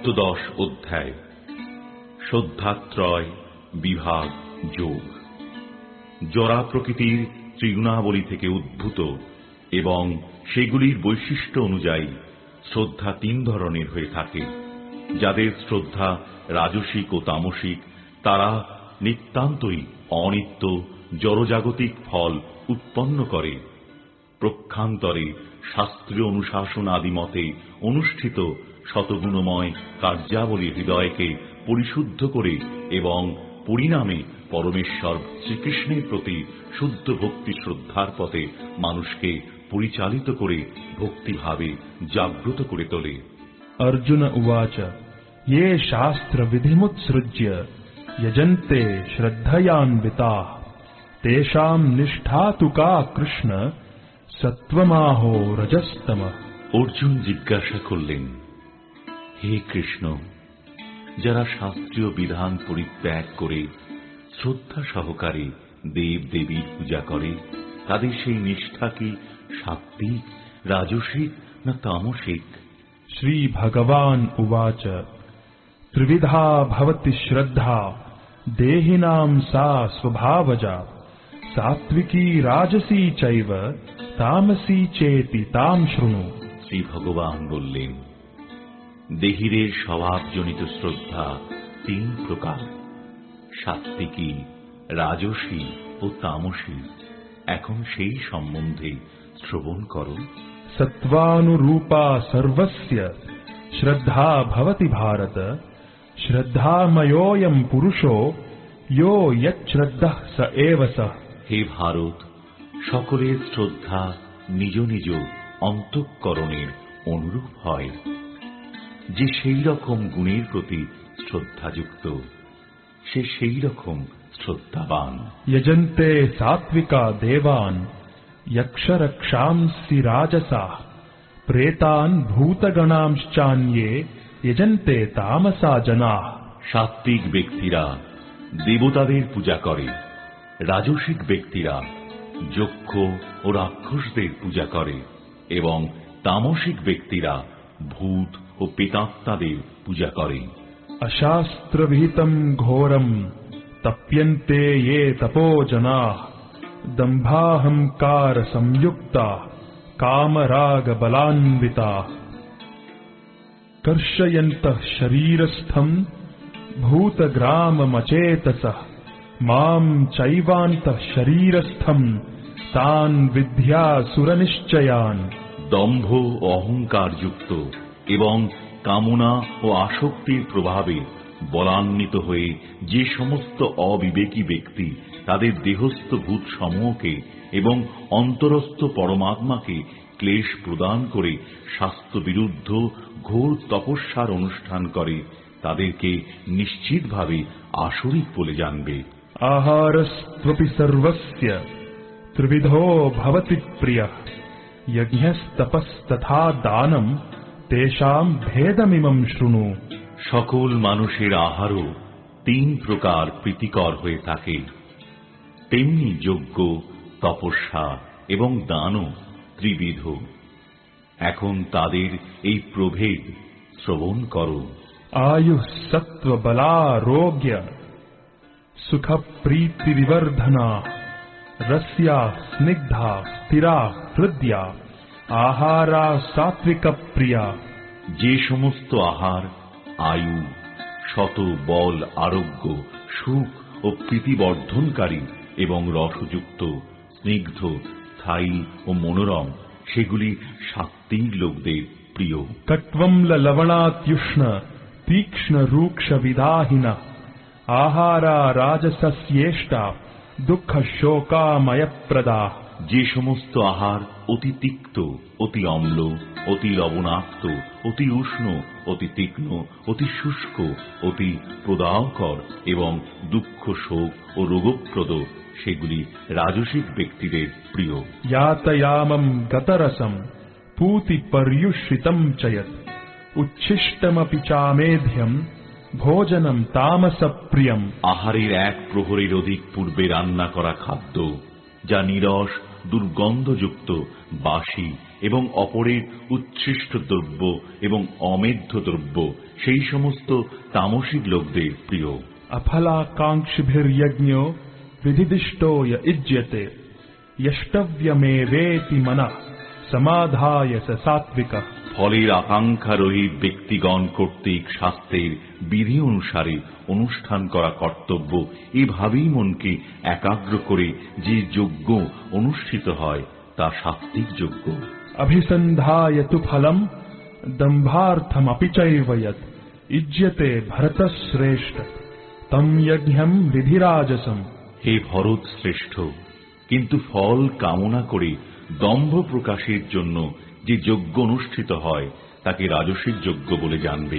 সপ্তদশ অধ্যায়। শ্রদ্ধাত্রয় বিভাগ যোগ। জরা প্রকৃতির ত্রিগুণাবলী থেকে উদ্ভূত এবং সেগুলির বৈশিষ্ট্য অনুযায়ী শ্রদ্ধা তিন ধরনের হয়ে থাকে, যাদের শ্রদ্ধা রাজসিক ও তামসিক, তারা নিতান্তই অনিত্য, জড়জাগতিক ফল উৎপন্ন করে। প্রক্ষান্তরে শাস্ত্রীয় অনুশাসন আদি মতে অনুষ্ঠিত শতগুণময় কার্যাবলী হৃদয়কে পরিশুদ্ধ করে এবং পরিণামে পরমেশ্বর শ্রীকৃষ্ণের প্রতি শুদ্ধ ভক্তি শ্রদ্ধার পথে মানুষকে পরিচালিত করে ভক্তিভাবে জাগ্রত করে তোলে अर्जुन उवाच ये शास्त्रविधिमुत्सृज्य यजन्ते श्रद्धयान्विताः तेषाम् निष्ठा तु का कृष्ण सत्त्वमाहो रजस्तम অর্জুন জিজ্ঞাসা করলেন হে কৃষ্ণ যারা শাস্ত্রীয় বিধান পরিত্যাগ করে শ্রদ্ধা সহকারে দেব দেবীর পূজা করে তাদের সেই নিষ্ঠা কি সাত্বিক রাজসিক না তামসিক? শ্রী ভগবান উবাচ ত্রিবিধা ভবতি শ্রদ্ধা দেহিনাম সা স্বভাবজা সাত্বিকী রাজসী চৈব তামসী চেতি তাম শৃণু। শ্রী ভগবান বললেন দেহিরের স্বভাবজনিত শ্রদ্ধা তিন প্রকার। সাত্ত্বিকী রাজসী ও তামসী। এখন সেই সম্বন্ধে শ্রবণ করো। সত্ত্বানুরূপা সর্বস্য শ্রদ্ধা ভবতি ভারত শ্রদ্ধাময়োয়ম পুরুষো ইয়ো ইয়শ্রদ্ধা স এব হে ভারত সকলের শ্রদ্ধা নিজ নিজ অন্তঃকরণের অনুরূপ হয়। যে সেই রকম গুণের প্রতি শ্রদ্ধাযুক্ত সে সেই রকম শ্রদ্ধাবান यजन्ते सात्विका देवान् यक्षरक्षांसि राजसाः प्रेतान् भूतगणांश्चान्ये यजन्ते तामसा जनाः সাত্বিক ব্যক্তিরা দেবতাদের পূজা করে রাজসিক ব্যক্তিরা যক্ষ ও রাক্ষসদের পূজা করে এবং তামসিক ব্যক্তিরা ভূত ও পেতাত্মাদের পূজা করে अशास्त्रविहितम् घोरम् तप्यन्ते ये तपो जनाः दम्भाहङ्कारसंयुक्ताः कामरागबलान्विताः कर्षयन्तः शरीरस्थम् भूतग्राममचेतसः माम् चैवान्तः शरीरस्थम् तान् विद्यासुरनिश्चयान् দম্ভ ও অহংকারযুক্ত এবং কামনা ও আসক্তির প্রভাবে বলান্বিত হয়ে যে সমস্ত অবিবেকী ব্যক্তি তাদের দেহস্থ ভূত সমূহকে এবং অন্তরস্থ পরমাত্মাকে ক্লেশ প্রদান করে স্বাস্থ্য বিরুদ্ধ ঘোর তপস্যার অনুষ্ঠান করে, তাদেরকে নিশ্চিতভাবে আসরিক বলে জানবে। আহারস্ত্বপি সর্বস্য, ত্রিবিধো ভবতি প্রিয়, যজ্ঞস্তপস্তথা দানম তেষাম ভেদমিমম শৃণু। সকল মানুষের আহারও তিন প্রকার প্রীতিকর হয়ে থাকে। তেমনি যোগ্য তপস্যা এবং দানও ত্রিবিধ। এখন তাদের এই প্রভেদ শ্রবণ করো। আয়ু সত্ব বলারোগ্য সুখ প্রীতিবিবর্ধনা রস্যা স্নিগ্ধা স্থিরা হৃদয়া। আহারা সাত্বিক প্রিয়া। যে সমস্ত আহার আয়ু শত বল আরোগ্য সুখ ও প্রীতিবর্ধনকারী এবং রসযুক্ত স্নিগ্ধ স্থায়ী ও মনোরম সেগুলি সাত্বিক লোকদের প্রিয়। কট্বম লবণাত্યુষ্ণ তীক্ষ্ণ রুক্ষ বিদাহিনা। আহারা রাজস্যেষ্টা দুঃখ শোকাময়প্রদা যে সমস্ত আহার অতি তিক্ত অতি অম্ল অতি লবণাক্ত অতি উষ্ণ অতি তীক্ষ্ণ অতি শুষ্ক অতি প্রদাহকর এবং দুঃখ শোক ও রোগপ্রদ সেগুলি রাজসিক ব্যক্তিদের প্রিয়। যাতায়ামম গতরসম পূতি পর্যুষিতম চয়ত উচ্ছিষ্টমপি চামেধ্যম ভোজনম তামস তামসপ্রিয়ম। আহারের এক প্রহরের অধিক পূর্বে রান্না করা খাদ্য যা নিরস দুর্গন্ধযুক্ত বাসি এবং অপরের উচ্ছিষ্ট দ্রব্য এবং অমেধ্য দ্রব্য সেই সমস্ত তামসিক লোকদের প্রিয় अफलाकाङ्क्षिभिर्यज्ञो विधिदिष्टो य इज्यते यष्टव्यमेवेति मनः সমাধায় সাত্বিক ফলের আকাঙ্ক্ষারোহী ব্যক্তিগণ কর্তৃক স্বাস্থ্যের বিধি অনুসারে অনুষ্ঠান করা কর্তব্য। এভাবেই মনকে একাগ্র করে যে যোগ্য অনুষ্ঠিত হয় তা সাত্বিক যোগ্য অভিসন্ধায় তু ফলম দম্ভার্থম অপিচৈবয়ত ইজ্যতে ভরতশ্রেষ্ঠ তম যজ্ঞম বিধিরাজসম। হে ভরত শ্রেষ্ঠ কিন্তু ফল কামনা করে দম্ভ প্রকাশের জন্য যে যজ্ঞ অনুষ্ঠিত হয় তাকে রাজসিক যজ্ঞ বলে জানবে।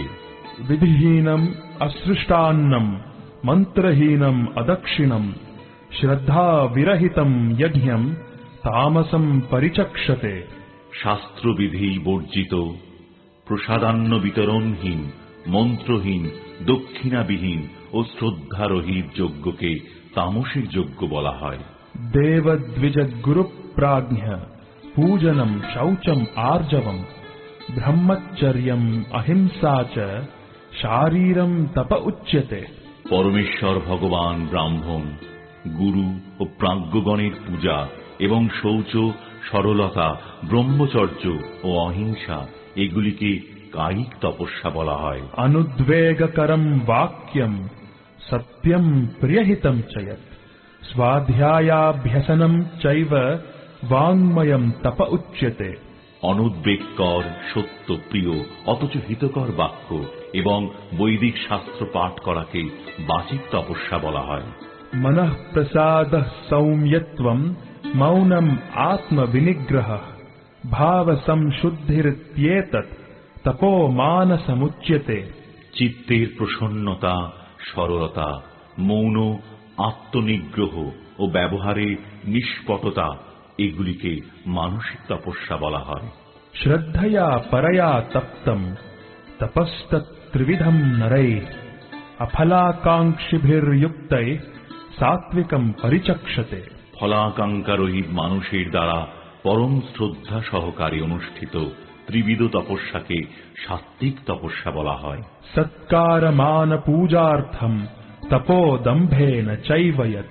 বিধিহীনম অসৃষ্টান্নম মন্ত্রহীনম অদক্ষিণম শ্রদ্ধা বিরহিতম যজ্ঞম তামসম পরিচক্ষতে। শাস্ত্রবিধি বর্জিত প্রসাদান্ন বিতরণহীন মন্ত্রহীন দক্ষিণাবিহীন ও শ্রদ্ধারহিত যজ্ঞকে তামসের যজ্ঞ বলা হয়। দেবদ্বিজ গুরু देवद्विजगुरुप्राज्ञ पूजनम् शौचम् आर्जवम् ब्रह्मचर्यम् अहिंसा च शारीरम् तप उच्यते পরমেশ্বর ভগবান ব্রাহ্মণ গুরু ও প্রাজ্ঞগণের পূজা এবং শৌচ সরলতা ব্রহ্মচর্য ও অহিংসা এগুলিকে কায়িক তপস্যা বলা হয় अनुद्वेगकरम् वाक्यम् सत्यम् प्रियहितम् च यत् स्वाध्यायाभ्यसनम् বাংময়ম তপ উচ্যতে। অনুদ্বেগকর সত্য প্রিয় অথচ হিতকর বাক্য এবং বৈদিক শাস্ত্র পাঠ করাকে বাচিক তপস্যা বলা হয়। মনঃ প্রসাদ সৌম্যত্বম মৌনম আত্মবিনিগ্রহ ভাব সংশুদ্ধিরিত্যেত তপো মানস মুচ্যতে চিত্তের প্রসন্নতা সরলতা মৌন আত্মনিগ্রহ ও ব্যবহারে নিষ্পটতা এগুলিকে মানসিক তপস্যা বলা হয়। শ্রদ্ধয়া পরয়া তপ্তম তপস্ত ত্রিবিধম নরে নরৈ অফলাকাঙ্ক্ষিভির্যুক্ত সাত্বিকম পরিচক্ষতে। ফলাকাঙ্ক্ষারোহী মানুষের দ্বারা পরম শ্রদ্ধা সহকারে অনুষ্ঠিত ত্রিবিধ তপস্যাকে সাত্বিক তপস্যা বলা হয়। সৎকার মান পূজার্থম তপোদম্ভেন চৈবয়ত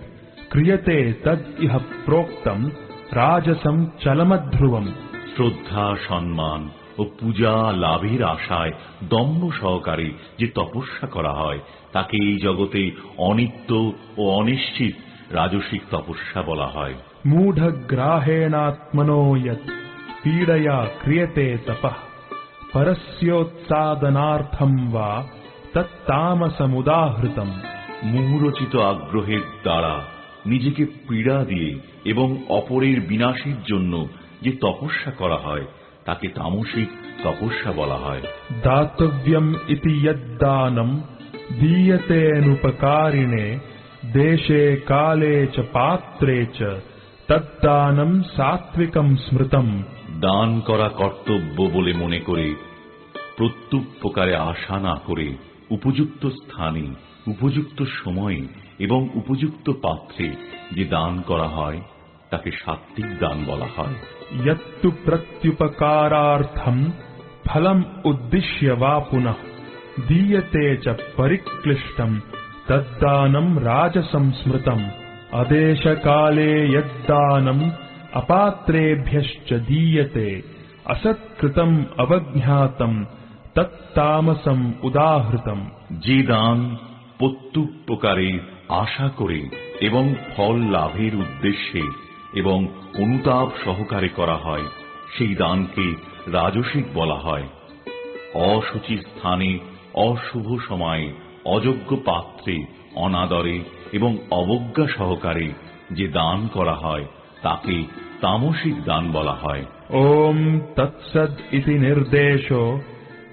ক্রিয়তে তদ ইহ প্রোক্তম রাজসম চলমধ্রুবম। শ্রদ্ধা সম্মান ও পূজা লাভের আশায় দম্ভ সহকারে যে তপস্যা করা হয় তাকে এই জগতে অনিত্য ও অনিশ্চিত রাজসিক তপস্যা বলা হয়। মূঢ় গ্রাহেণাত্মনো ইয়ত পীড়য়া ক্রিয়তে তপঃ। পরস্যোৎসাদনার্থম বা তত্তামসমুদাহৃতম মূঢ়চিত আগ্রহের দ্বারা নিজেকে পীড়া দিয়ে এবং অপরের বিনাশের জন্য যে তপস্যা করা হয় তাকে তামসিক তপস্যা বলা হয়। দাতব্যম ইতি দানম দীয়তে অনুপকারিণে দেশে কালে চ পাত্রে চ তদ্দানম সাত্বিকম স্মৃতম। দান করা কর্তব্য বলে মনে করে প্রত্যুপকারে আশা না করে উপযুক্ত স্থানে উপযুক্ত সময়ে এবং উপযুক্ত পাত্রে যে দান করা হয় তাকে সাত্বিক দান বলা হয় यत्तु प्रत्युपकारार्थम् फलम् उद्दिश्य वा पुनः दीयते च परिक्लिष्टम् तद्दानम् राजसम् स्मृतम् अदेशकाले यद्दानम् अपात्रेभ्यश्च दीयते असत्कृतम् अवज्ञातम् तत्तामसम् उदाहृतम् যে দান প্রত্যুপকারে আশা করে এবং ফল লাভের উদ্দেশ্যে এবং অনুতাপ সহকারে করা হয়, সেই দানকে রাজসিক বলা হয়। অসুচি স্থানে, অশুভ সময়ে, অযোগ্য পাত্রে, অনাদরে এবং অবজ্ঞা সহকারে যে দান করা হয়, তাকে তামসিক দান বলা হয়। ওম তৎসদ ইতি নির্দেশ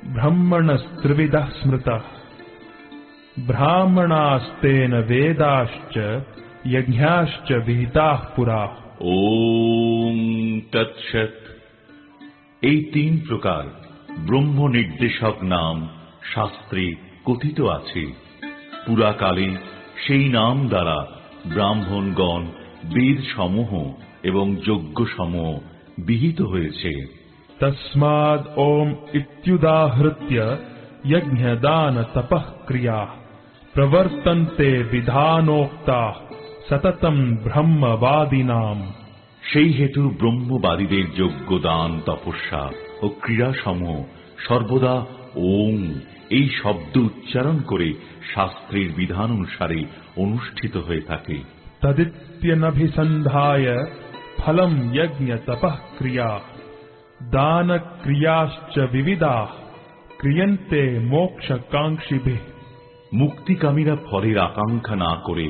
ব্রাহ্মণ স্মৃত স্মৃতা। ब्राह्मणास्तेन वेदाश्च यज्ञाश्च विहिताः पुरा ওম তৎসৎ এই তিন প্রকার ব্রহ্ম নির্দেশক নাম শাস্ত্রে কথিত আছে পুরাকালে সেই নাম দ্বারা ব্রাহ্মণগণ বেদ সমূহ এবং যজ্ঞ সম বিহিত হয়েছে तस्माद् ॐ इत्युदाहृत्य यज्ञदान तपः क्रियाः প্রবর্তন্তে বিধানোক্তা সততম ব্রহ্মবাদিনাম সেই হেতু ব্রহ্মবাদীদের যোগ্যদান তপস্যা ও ক্রীড়াসমূহ সর্বদা ওং এই শব্দ উচ্চারণ করে শাস্ত্রের বিধান অনুসারে অনুষ্ঠিত হয়ে থাকে। তদিত্যনভিসন্ধায় ফলম যজ্ঞ তপঃ ক্রিয়া দান ক্রিয়াশ্চ বিবিধা ক্রিয়ন্তে মোক্ষ কাঙ্ক্ষিভিঃ মুক্তিকামীরা ফলের আকাঙ্ক্ষা না করে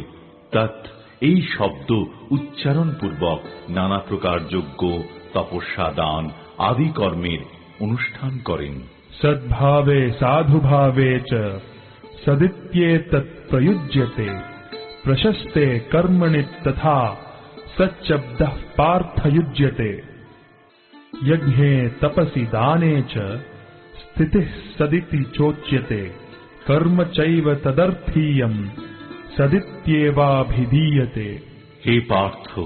তৎ এই শব্দ উচ্চারণ পূর্বক নানা প্রকার যজ্ঞ তপস্যা দান আদি কর্মের অনুষ্ঠান করেন सद्भावे साधुभावे च सदित्येतत् प्रयुज्यते प्रशस्ते कर्मणि तथा सच्चब्दः पार्थयुज्यते यज्ञे तपसि दाने च स्थितिः सदिति चोच्यते কর্ম চৈব তদর্থীয়ম সদিত্যেবাভিধীয়তে হে পার্থ,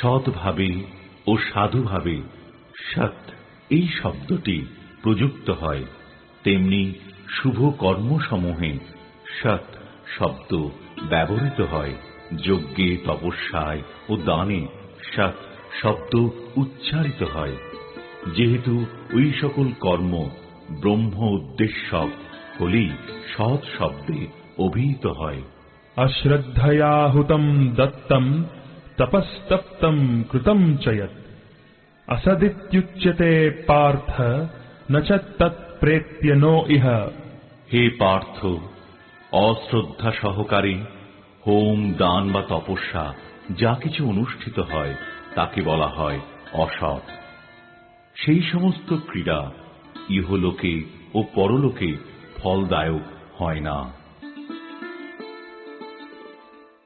সৎভাবে ও সাধুভাবে, সৎ, এই শব্দটি প্রযুক্ত হয়। তেমনি শুভ কর্মসমূহে সৎ শব্দ ব্যবহৃত হয়। যজ্ঞে, তপস্যায় ও দানে সৎ শব্দ উচ্চারিত হয়। যেহেতু ওই সকল কর্ম ব্রহ্ম উদ্দেশ্যক হলেই সৎ শব্দে অভিহিত হয়। অশ্রদ্ধয়াহুতম দত্তম তপস্তপ্তম কৃতম চয়ত অসদিত্যুচ্যতে পার্থ নচ তৎপ্রেত্য নো ইহ। হে পার্থ অশ্রদ্ধা সহকারে হোম দান বা তপস্যা যা কিছু অনুষ্ঠিত হয় তাকে বলা হয় অসৎ। সেই সমস্ত ক্রীড়া ইহলোকে ও পরলোকে ফলদায়ক হয় না।